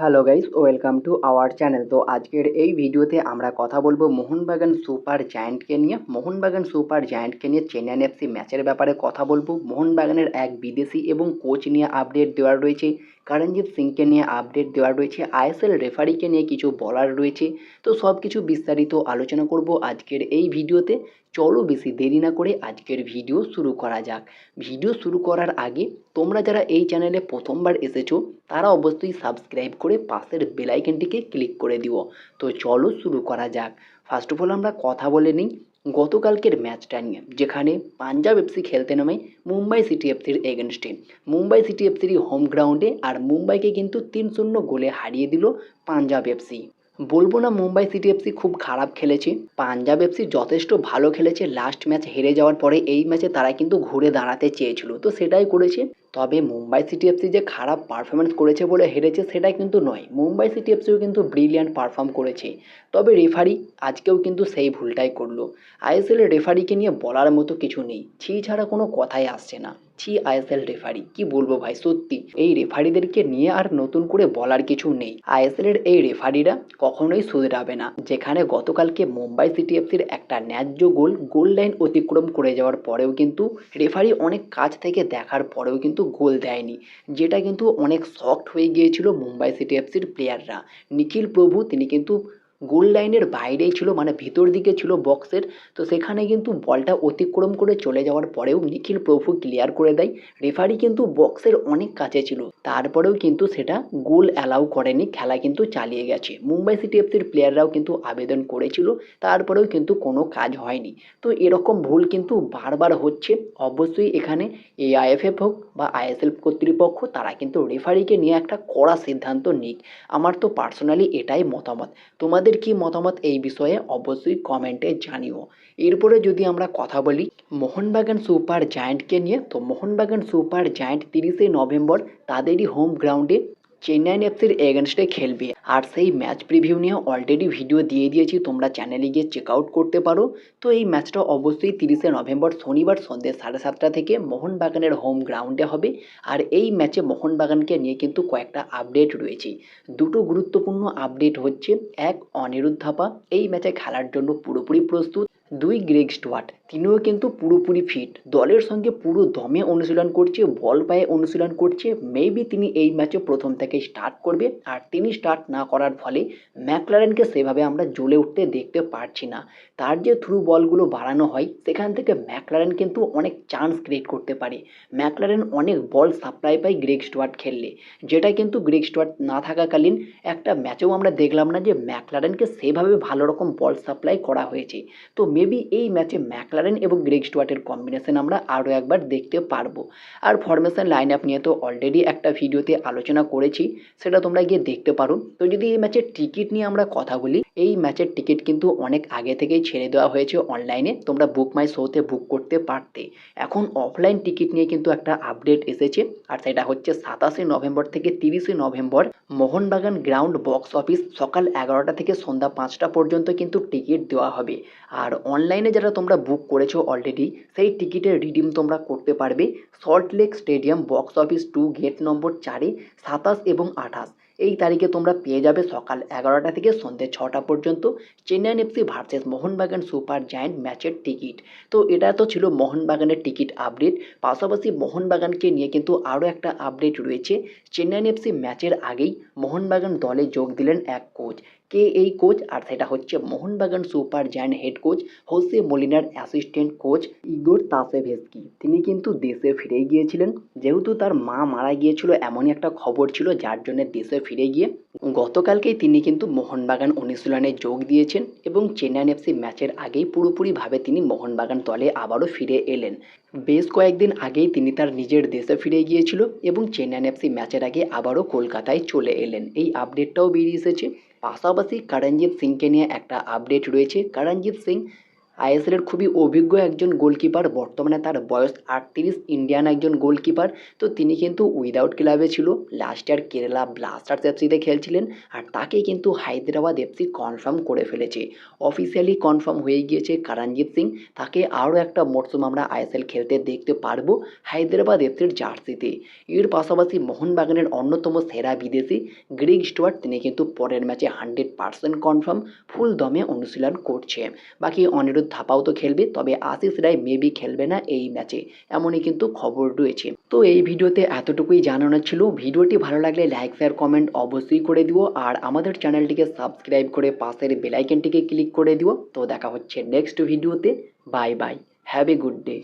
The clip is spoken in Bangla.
Hello guys, welcome to our channel. তো আজকের এই ভিডিওতে আমরা কথা বলব মোহনবাগান সুপার জায়ান্টকে নিয়ে। মোহনবাগান সুপার জায়ান্টকে নিয়ে চেন্নাইন এফসি ম্যাচের ব্যাপারে কথা বলব। মোহনবাগানের এক বিদেশি এবং কোচ নিয়ে আপডেট দেওয়ার রয়েছে। করণজিৎ সিংকে নিয়ে আপডেট দেওয়া রয়েছে আইএসএল রেফারিকে নিয়ে কিছু বলার রয়েছে। তো সব কিছু বিস্তারিত আলোচনা করব আজকের এই ভিডিওতে। চলো বেশি দেরি না করে আজকের ভিডিও শুরু করা যাক। ভিডিও শুরু করার আগে তোমরা যারা এই চ্যানেলে প্রথমবার এসেছ, তারা অবশ্যই সাবস্ক্রাইব করে পাশের বেলাইকনটিকে ক্লিক করে দিও। তো চলো শুরু করা যাক। ফার্স্ট অফ অল আমরা কথা বলে নিই। গতকালকের ম্যাচটা নিয়ে, যেখানে পাঞ্জাব এফসি খেলতে নামে মুম্বাই সিটি এফসির এগেনস্টে। মুম্বাই সিটি এফসির হোম গ্রাউন্ডে আর মুম্বাইকে কিন্তু তিন শূন্য গোলে হারিয়ে দিল পাঞ্জাব এফসি। বলব না মুম্বাই সিটি এফসি খুব খারাপ খেলেছে। পাঞ্জাব এফসি যথেষ্ট ভালো খেলেছে। লাস্ট ম্যাচ হেরে যাওয়ার পরে এই ম্যাচে তারা কিন্তু ঘুরে দাঁড়াতে চেয়েছিল। তো সেটাই করেছে তবে মুম্বাই সিটি এফসি যে খারাপ পারফরমেন্স করেছে বলে হেরেছে সেটা কিন্তু নয়। মুম্বাই সিটি এফসিও কিন্তু ব্রিলিয়ান্ট পারফর্ম করেছে। তবে রেফারি আজকেও কিন্তু সেই ভুলটাই করল। আইএসএল রেফারিকে নিয়ে বলার মতো কিছু নেই। ছি ছাড়া কোনো কথাই আসছে না। ছি আইএসএল রেফারি কি বলব ভাই, সত্যি। এই রেফারিদেরকে নিয়ে আর নতুন করে বলার কিছু নেই। আইএসএল এর এই রেফারিরা কখনোই শুধরাবে না। যেখানে গতকালকে মুম্বাই সিটি এফসির একটা ন্যায্য গোল গোল লাইন অতিক্রম করে যাওয়ার পরেও কিন্তু রেফারি অনেক কাছ থেকে দেখার পরেও কিন্তু গোল দেয়নি। যেটা কিন্তু অনেক সফট হয়ে গিয়েছিল মুম্বাই সিটি এফসির প্লেয়াররা নিখিল প্রভু, তিনি কিন্তু গোল লাইনের বাইরেই ছিল মানে ভিতর দিকে ছিল বক্সের তো সেখানে কিন্তু বলটা অতিক্রম করে চলে যাওয়ার পরেও নিখিল প্রভু ক্লিয়ার করে দেয়। রেফারি কিন্তু বক্সের অনেক কাছে ছিল। তারপরেও কিন্তু সেটা গোল অ্যালাউ করেনি, খেলা কিন্তু চালিয়ে গেছে। মুম্বাই সিটি এফসির প্লেয়াররাও কিন্তু আবেদন করেছিল, তারপরেও কিন্তু কোনো কাজ হয়নি। তো এরকম ভুল কিন্তু বারবার হচ্ছে। অবশ্যই এখানে এআইএফএফ হোক বা আইএসএল কর্তৃপক্ষ, তারা কিন্তু রেফারিকে নিয়ে একটা কড়া সিদ্ধান্ত নিক। আমার তো পার্সোনালি এটাই মতামত। তোমাদের কি মতামত এই বিষয়ে অবশ্যই কমেন্টে জানিও। এরপরে যদি আমরা কথা বলি মোহনবাগান সুপার জায়েন্টকে নিয়ে, তো মোহনবাগান সুপার জায়েন্ট তিরিশে নভেম্বর তাদেরই হোম গ্রাউন্ডে চেন্নাইন এফসির এগেনস্টে খেলবে। আর সেই ম্যাচ প্রিভিউ নিয়ে অলরেডি ভিডিও দিয়ে দিয়েছি, তোমরা চ্যানেলে গিয়ে চেক আউট করতে পারো। তো এই ম্যাচটা অবশ্যই তিরিশে নভেম্বর শনিবার সন্ধ্যে সাড়ে সাতটা থেকে মোহনবাগানের হোম গ্রাউন্ডে হবে। আর এই ম্যাচে মোহনবাগানকে নিয়ে কিন্তু কয়েকটা আপডেট রয়েছে। দুটো গুরুত্বপূর্ণ আপডেট হচ্ছে, এক অনিরুদ্ধ থাপা এই ম্যাচে খেলার জন্য পুরোপুরি প্রস্তুত। দুই গ্রেগ স্টুয়ার্ট তিনিও কিন্তু পুরোপুরি ফিট দলের সঙ্গে পুরো দমে অনুশীলন করছে, বল পায়ে অনুশীলন করছে মেবি তিনি এই ম্যাচে প্রথম থেকে স্টার্ট করবে। আর তিনি স্টার্ট না করার ফলে ম্যাকলারেনকে সেভাবে আমরা জ্বলে উঠতে দেখতে পারছি না। তার যে থ্রু বলগুলো বাড়ানো হয়, সেখান থেকে ম্যাকলারেন কিন্তু অনেক চান্স ক্রিয়েট করতে পারে। ম্যাকলারেন অনেক বল সাপ্লাই পায় গ্রেগ স্টুয়ার্ট খেললে। যেটা কিন্তু গ্রেগ স্টুয়ার্ট না থাকাকালীন একটা ম্যাচেও আমরা দেখলাম না যে ম্যাকলারেনকে সেভাবে ভালো রকম বল সাপ্লাই করা হয়েছে। তো মেবি এই ম্যাচে ম্যাকলারেন এবং গ্রেগ স্টুয়ার্টের কম্বিনেশন আমরা আরও একবার দেখতে পারব। আর ফরমেশন লাইন আপ নিয়ে তো অলরেডি একটা ভিডিওতে আলোচনা করেছি, সেটা তোমরা গিয়ে দেখতে পারো। তো যদি এই ম্যাচের টিকিট নিয়ে আমরা কথা বলি, এই ম্যাচের টিকিট কিন্তু অনেক আগে থেকেই ছেড়ে দেওয়া হয়েছে অনলাইনে তোমরা বুক মাই শোতে বুক করতে পারতে। এখন অফলাইন টিকিট নিয়ে কিন্তু একটা আপডেট এসেছে, আর সেটা হচ্ছে সাতাশে নভেম্বর থেকে তিরিশে November Mohun Bagan ground box office সকাল এগারোটা থেকে সন্ধ্যা পাঁচটা পর্যন্ত কিন্তু টিকিট দেওয়া হবে। আর অনলাইনে যারা তোমরা বুক করেছ অলরেডি সেই টিকিটের রিডিম তোমরা করতে পারবে। Salt lake stadium box office two gate number চারে, সাতাশ এবং আঠাশ। এই তারিখে তোমরা পেয়ে যাবে সকাল এগারোটা থেকে সন্ধ্যে ছটা পর্যন্ত Chennaiyin FC versus Mohun Bagan super giant ম্যাচের টিকিট। তো এটা তো ছিল মোহনবাগানের টিকিট আপডেট পাশাপাশি মোহনবাগানকে নিয়ে কিন্তু আরও একটা আপডেট রয়েছে। চেন্নাইন এফসি ম্যাচের আগেই মোহনবাগান দলে যোগ দিলেন এক কোচ কে এই কোচ আর সেটা হচ্ছে Mohun Bagan super giant head coach Jose মলিনার assistant coach Igor Tasevski. তিনি কিন্তু দেশে ফিরে গিয়েছিলেন। যেহেতু তার মা মারা গিয়েছিল, এমনই একটা খবর ছিল যার জন্য দেশে ফিরে গিয়ে গতকালকেই তিনি কিন্তু মোহনবাগান অনুশীলনে যোগ দিয়েছেন এবং চেন্নাইন এফসি ম্যাচের আগেই পুরোপুরিভাবে তিনি মোহনবাগান দলে আবারও ফিরে এলেন। বেশ কয়েকদিন আগেই তিনি তার নিজের দেশে ফিরে গিয়েছিল এবং চেন্নাইন এফসি ম্যাচের আগে আবারও কলকাতায় চলে এলেন। এই আপডেটটাও বেরিয়ে এসেছে। পাশাপাশি করণজিৎ সিংকে নিয়ে একটা আপডেট রয়েছে। করণজিৎ সিং আইএসএলের খুবই অভিজ্ঞ একজন গোলকিপার, বর্তমানে তার বয়স আটত্রিশ, ইন্ডিয়ান একজন গোলকিপার। তো তিনি কিন্তু উইদাউট ক্লাবে ছিল। লাস্ট ইয়ার কেরালা ব্লাস্টার্স এফসিতে খেলছিলেন আর তাকে কিন্তু হায়দ্রাবাদ এফসি কনফার্ম করে ফেলেছে। অফিসিয়ালি কনফার্ম হয়ে গিয়েছে কারণজিৎ সিং। তাকে আরও একটা মরশুম আমরা আইএসএল খেলতে দেখতে পারব হায়দ্রাবাদ এফসির জার্সিতে। এর পাশাপাশি মোহনবাগানের অন্যতম সেরা বিদেশি গ্রিগ স্টুয়ার্ট, তিনি কিন্তু পরের ম্যাচে হান্ড্রেড পার্সেন্ট কনফার্ম ফুল দমে অনুশীলন করছে। বাকি অনিরুদ্ধ থাপাও তো খেলবে, তবে আশিস রায় মেবি খেলবে না এই ম্যাচে এমনই কিন্তু খবর রয়েছে। তো এই ভিডিওতে এতটুকুই জানানো ছিল। ভিডিওটি ভালো লাগলে লাইক শেয়ার কমেন্ট অবশ্যই করে দিও। আর আমাদের চ্যানেলটিকে সাবস্ক্রাইব করে পাশের বেলাইকেনটিকে ক্লিক করে দিও। তো দেখা হচ্ছে নেক্সট ভিডিওতে bye bye have a good day